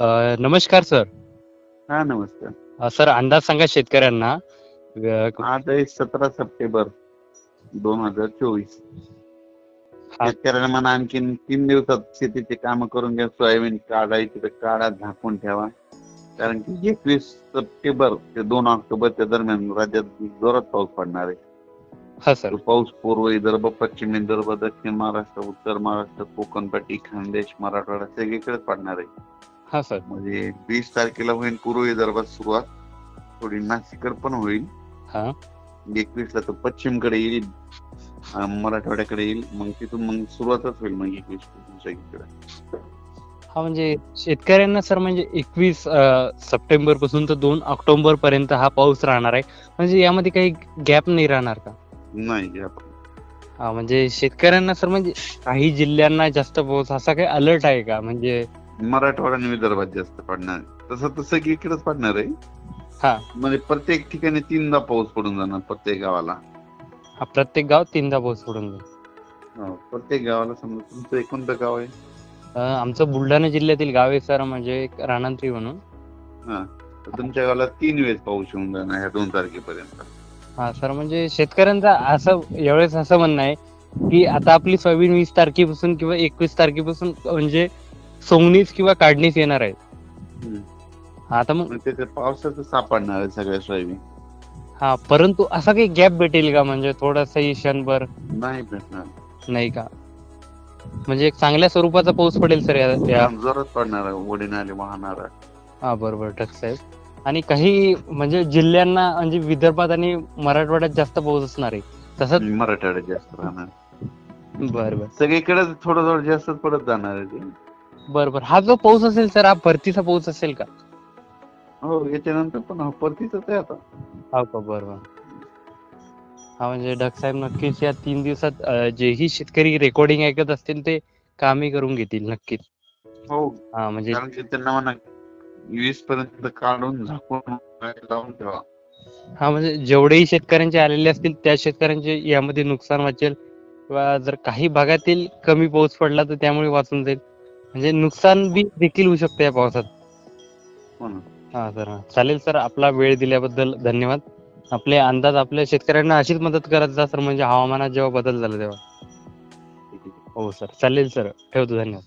अ, नमस्कार सर. हा नमस्कार. अ, सर अंदाज सांगा शेतकऱ्यांना. अ, आज आहे सतरा सप्टेंबर दोन हजार चोवीस. हा. शेतकऱ्यांना म्हणा आणखीन तीन दिवसात शेतीचे काम करून घ्या सोयाबीन काढायची तर काढा झाकून ठेवा. कारण की एकवीस सप्टेंबर ते दोन ऑक्टोबरच्या दरम्यान राज्यात जोरात पाऊस पडणार आहे. हा सर. तो पाऊस पूर्व विदर्भ पश्चिम विदर्भ दक्षिण महाराष्ट्र उत्तर महाराष्ट्र कोकणपट्टी खानदेश मराठवाडा सगळीकडेच पडणार आहे. हा सर. म्हणजे वीस तारखेला होईल पूर्व विदर्भात सुरुवात. थोडी नाशिकड पण होईल. हा. एकवीस ला तर पश्चिमकडे येईल. मराठवाड्याकडे येईल. मग तिथून मग सुरुवातच होईल मग एकवीसपासून सगळीकडे हा म्हणजे शेतकऱ्यांना सर म्हणजे एकवीस सप्टेंबरपासून तर दोन ऑक्टोबर पर्यंत हा पाऊस राहणार आहे. म्हणजे यामध्ये काही गॅप नाही राहणार का? नाही आपण हा म्हणजे शेतकऱ्यांना सर म्हणजे काही जिल्ह्यांना जास्त पाऊस असा काही अलर्ट आहे का? म्हणजे मराठवाडा आणि विदर्भात जास्त पडणार तसं तर सगळीकडेच पडणार आहे. हा. म्हणजे प्रत्येक ठिकाणी तीनदा पाऊस पडून जाणार प्रत्येक गावाला. हा प्रत्येक गाव तीनदा पाऊस पडून जाईल. हो, प्रत्येक गावाला समजा तुमचं एक कोणतं गाव आहे? आमचं बुलढाणा जिल्ह्यातील गाव आहे सर म्हणजे राणांत्री म्हणून. हा तुमच्या गावाला तीन वेळेस पाऊस येऊन जाणार ह्या दोन तारखेपर्यंत. हा सर म्हणजे शेतकऱ्यांचा असं यावेळेस असं म्हणणं आहे की आता आपली सोयाबीन वीस तारखेपासून किंवा एकवीस तारखेपासून म्हणजे सोंगणीच किंवा काढणीच येणार आहे हम्म. आता मग पावसाचं सापडणार आहे सगळ्या सोयाबीन. हा परंतु असा काही गॅप भेटेल का? म्हणजे थोडासाही क्षणभर नाही भेटणार. नाही का? म्हणजे एक चांगल्या स्वरूपाचा पाऊस पडेल सर या जोरात पडणार आहे ओढीनाले वाहणार हा बरोबर ठक साहेब. आणि काही म्हणजे जिल्ह्यांना म्हणजे विदर्भात आणि मराठवाड्यात जास्त पाऊस असणार आहे. तसंच मराठवाड्यात जास्त राहणार. बरं बरं. सगळीकडे थोडं थोडं जास्तच पडत जाणार आहे बरं बरं हा जो पाऊस असेल सर हा परतीचा पाऊस असेल का? हो याच्यानंतर पण हा परतीच आहे आता. हो का? बरं बरं हा म्हणजे ढग साहेब नक्कीच या तीन दिवसात अं, जेही शेतकरी रेकॉर्डिंग ऐकत असतील ते कामे करून घेतील नक्कीच. हो. हा म्हणजे कारण की त्यांना म्हणा वीस पर्यंत काढून झाकून लावून ठेवा. हा म्हणजे जेवढेही शेतकऱ्यांचे आलेले असतील त्या शेतकऱ्यांचे यामध्ये नुकसान वाचेल. किंवा जर काही भागातील कमी पाऊस पडला तर त्यामुळे वाचून जाईल. म्हणजे नुकसान बी देखील होऊ शकते या पावसात. हो ना. हा सर हा. चालेल सर आपला वेळ दिल्याबद्दल धन्यवाद. आपले अंदाज आपल्या शेतकऱ्यांना अशीच मदत करत जा सर म्हणजे हवामानात जेव्हा बदल झाला तेव्हा. हो सर चालेल सर ठेवतो धन्यवाद.